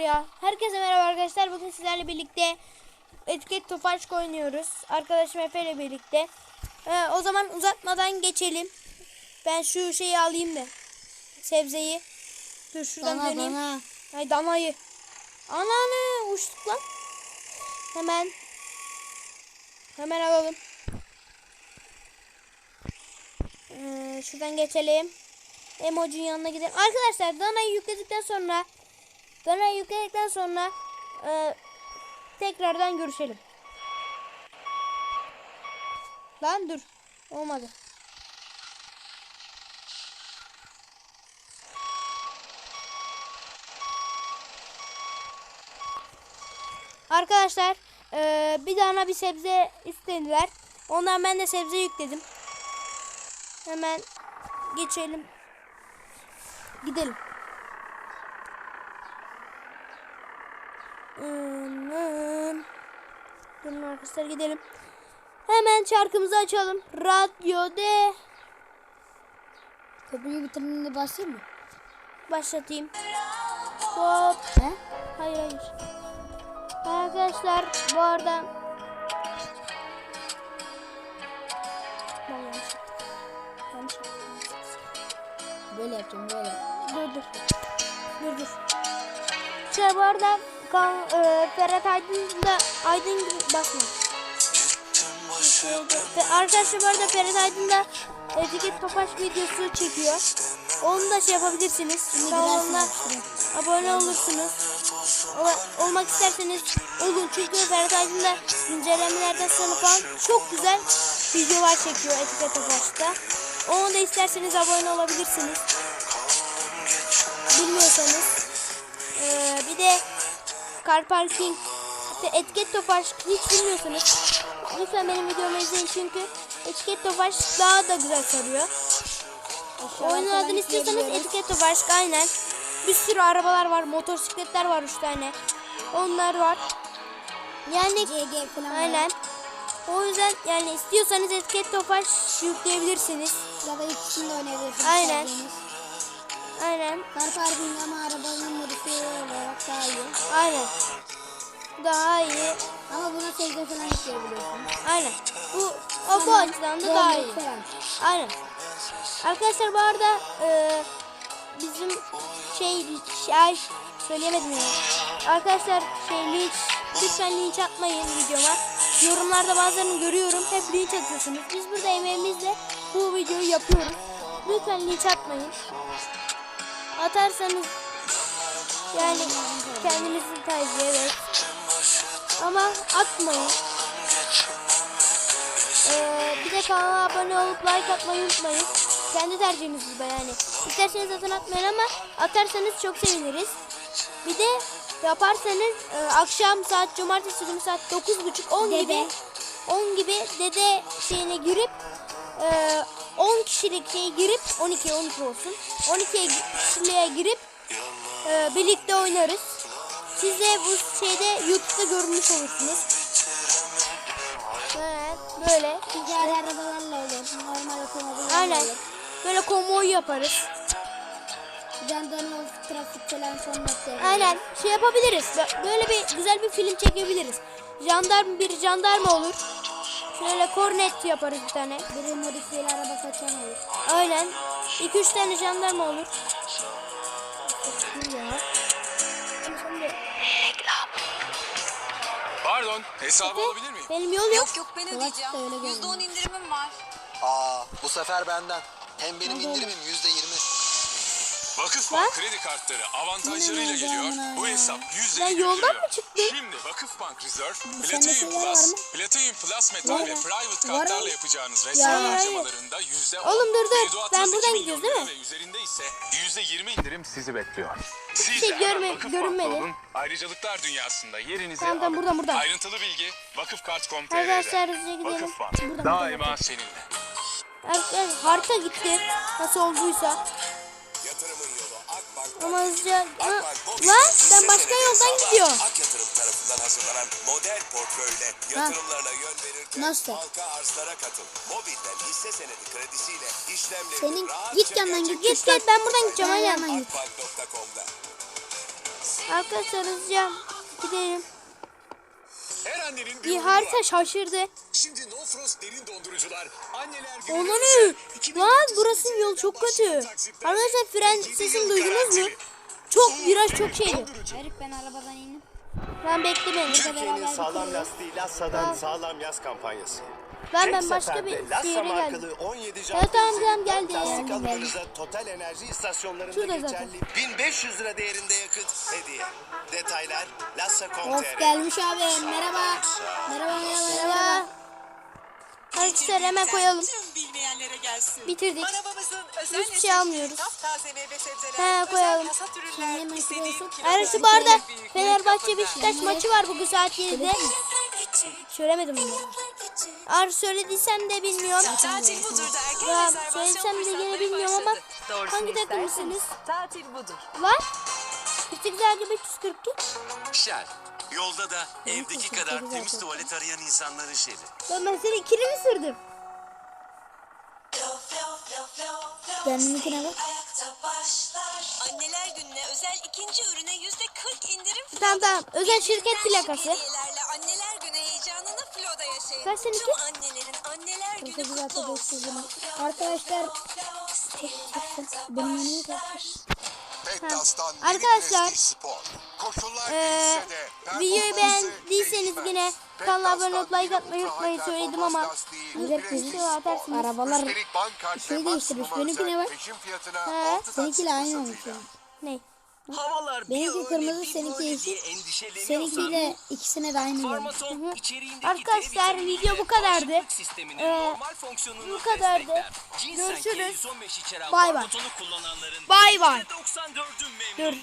Ya herkese merhaba arkadaşlar. Bugün sizlerle birlikte etiket topaçka oynuyoruz. Arkadaşım Efe ile birlikte. Ee, o zaman uzatmadan geçelim. Ben şu şeyi alayım da. Sebzeyi. Dur şuradan Dana döneyim. dana. Ay danayı. Ananı uçtuk lan. Hemen. Hemen alalım. Ee, şuradan geçelim. Emojinin yanına gidelim. Arkadaşlar danayı yükledikten sonra danayı yükledikten sonra e, tekrardan görüşelim. Lan dur. Olmadı. Arkadaşlar e, bir tane bir sebze istediler. Ondan ben de sebze yükledim. Hemen geçelim. Gidelim. Durun arkadaşlar gidelim. Hemen şarkımızı açalım. Radyo de Köprüyü bitirdiğinde basayım mı? başlatayım. Hop. He? Hayır hayır. Arkadaşlar bu arada. Böyle yapacağım böyle. Dur dur. Dur dur. Şey bu arada kan, e, Ferhat Aydın da Aydın gibi bakma. Arkadaşlar bu arada Ferhat Aydın da etiket topaç videosu çekiyor. Onu da şey yapabilirsiniz. Kanalına abone olursunuz. Ola- olmak isterseniz olun. Çünkü Ferhat Aydın da güncellemelerden sonra falan çok güzel videolar çekiyor etiket topaçta. Onu da isterseniz abone olabilirsiniz bilmiyorsanız car parking işte etiket topaç hiç bilmiyorsanız lütfen benim videomu izleyin çünkü etiket topaç daha da güzel sarıyor. Oyunun adını istiyorsanız etiket topaç aynen. Bir sürü arabalar var, motosikletler var 3 tane. Onlar var. Yani CG falan. aynen. O yüzden yani istiyorsanız etiket topaç yükleyebilirsiniz. Ya da ikisini de oynayabilirsiniz. Aynen. istediğiniz. Aynen. Car parking ama arabanın modifiye olarak daha iyi. Aynen. Daha iyi. Ama buna sevgi falan yükleyebiliyorsunuz. Aynen. Bu o bu açıdan da daha iyi. Falan. Aynen. Arkadaşlar bu arada e, bizim şey şey söyleyemedim ya. Arkadaşlar şey linç lütfen linç atmayın videoma. Yorumlarda bazılarını görüyorum. Hep linç atıyorsunuz. Biz burada emeğimizle bu videoyu yapıyoruz. Lütfen linç atmayın. Atarsanız yani kendinizin tercihi evet. Ama atmayın. Ee, bir de kanala abone olup like atmayı unutmayın. Kendi tercihiniz bu yani. İsterseniz zaten atmayın ama atarsanız çok seviniriz. Bir de yaparsanız e, akşam saat cumartesi günü saat 9.30 10 gibi Dede. 10 gibi dede şeyine girip e, 10 kişilik şey girip 12 12 olsun. 12 kişiliğe girip e, birlikte oynarız. Siz de bu şeyde YouTube'da görmüş olursunuz. Evet, böyle. Ticari arabalarla olur. Normal otomobil Aynen. olur. Böyle konvoy yaparız. Jandarma trafik falan son nokta. Aynen. Şey yapabiliriz. Bö- Böyle bir güzel bir film çekebiliriz. Jandarma bir jandarma olur. Şöyle kornet yaparız bir tane. Biri modifiyeli araba kaçan olur. Aynen. 2-3 tane jandarma olur. Pardon, hesabı alabilir miyim? benim yol yok. Yok yok ben ödeyeceğim. Yüzde on indirimim var. Aa, bu sefer benden. Hem benim indirimim yüzde yirmi. Vakıfbank Lan. kredi kartları avantajlarıyla geliyor. Bu hesap yüzde yirmi yoldan mı çıktı? Şimdi Vakıfbank Reserve, Platinum Plus? Platinum Plus Metal ve? Private kartlarla yapacağınız hayır. harcamalarında yüzde on. Oğlum dur, dur. Ben buradan 2 gidiyoruz, değil mi? Ve üzerinde ise yüzde yirmi indirim sizi bekliyor. Siz şey görme- görünmedi. Ayrıcalıklar dünyasında yerinizi Tamam, tamam, alın. buradan, buradan. Ayrıntılı bilgi Vakıfkart.com.tr'de. Arkadaşlar hızlıca gidelim. Vakıfbank daima seninle. Arkadaşlar harita gitti. Nasıl olduysa. Ama hızlıca... Lan ben başka yoldan gidiyorum. Ak Yatırım tarafından hazırlanan model portföyle yatırımlarına yön verirken Nasıl? halka arzlara katıl. Mobilden hisse senedi kredisiyle işlemleri Senin git yandan git. Git git ben buradan gideceğim aynen. Yandan git. Arkadaşlar hızlıca gidelim. Annenin bir harita var. şaşırdı. Şimdi No Frost derin dondurucular. Anneler günü Ona ne? 2030 Lan burası yol çok kötü. Arkadaşlar fren 7 sesini duydunuz mu? Çok viraj çok şeydi. Herif ben arabadan indim. Lan bekle beni. Türkiye'nin sağlam lastiği Lassa'dan sağlam yaz kampanyası. Ben Tek ben başka bir şehre geldim. markalı 17 jant Evet, tamam, geldi. Lastik alımlarınıza Total Enerji istasyonlarında Şurada zaten. geçerli 1500 lira değerinde yakıt hediye. Detaylar Of Lassa.com.tr gelmiş abi. Merhaba. Merhaba merhaba merhaba. Arkadaşlar hemen koyalım. Tüm bilmeyenlere gelsin. Bitirdik. Manavımızın özel Hiçbir şey almıyoruz. Taptaze meyve sebzeler, He, koyalım. hasat ürünler, istediğin Ayrıca bu arada Fenerbahçe. Beşiktaş maçı var bugün saat 7'de. Söylemedim bunu. Ar söylediysem de bilmiyorum. Tatil budur da erken Ya rezervasyon söylesem de gene bilmiyorum ama hangi isterseniz takımlısınız? Tatil budur. Lan 48 harcı 542. Şer. Yolda da evdeki kadar temiz tuvalet arayan insanların şeri. Ben seni ikili mi sürdüm? Kendininkine bak. Anneler gününe özel ikinci ürüne yüzde 40 indirim Tamam tamam. Özel şirket plakası. anneler günü heyecanını Flo'da yaşayın. Kaç seninki? Tüm annelerin anneler günü 48 kutlu olsun. 500 lira. Arkadaşlar benim Ha. Arkadaşlar, de videoyu beğendiyseniz yine kanala abone olup like atmayı unutmayın söyledim ama Prestige bizi Sport. atarsınız. arabalar şey değiştirmiş. peşin fiyatına He. altı seninkiyle aynı olmuş. ne? Havalar Benimki kırmızı, seninki yeşil. Seninkiyle ikisine de aynı içeriğindeki Arkadaşlar, video bu kadardı. Ee, bu kadardı. Görüşürüz. K115 içeren Bay bay. Bay bay. %94'ü Dur.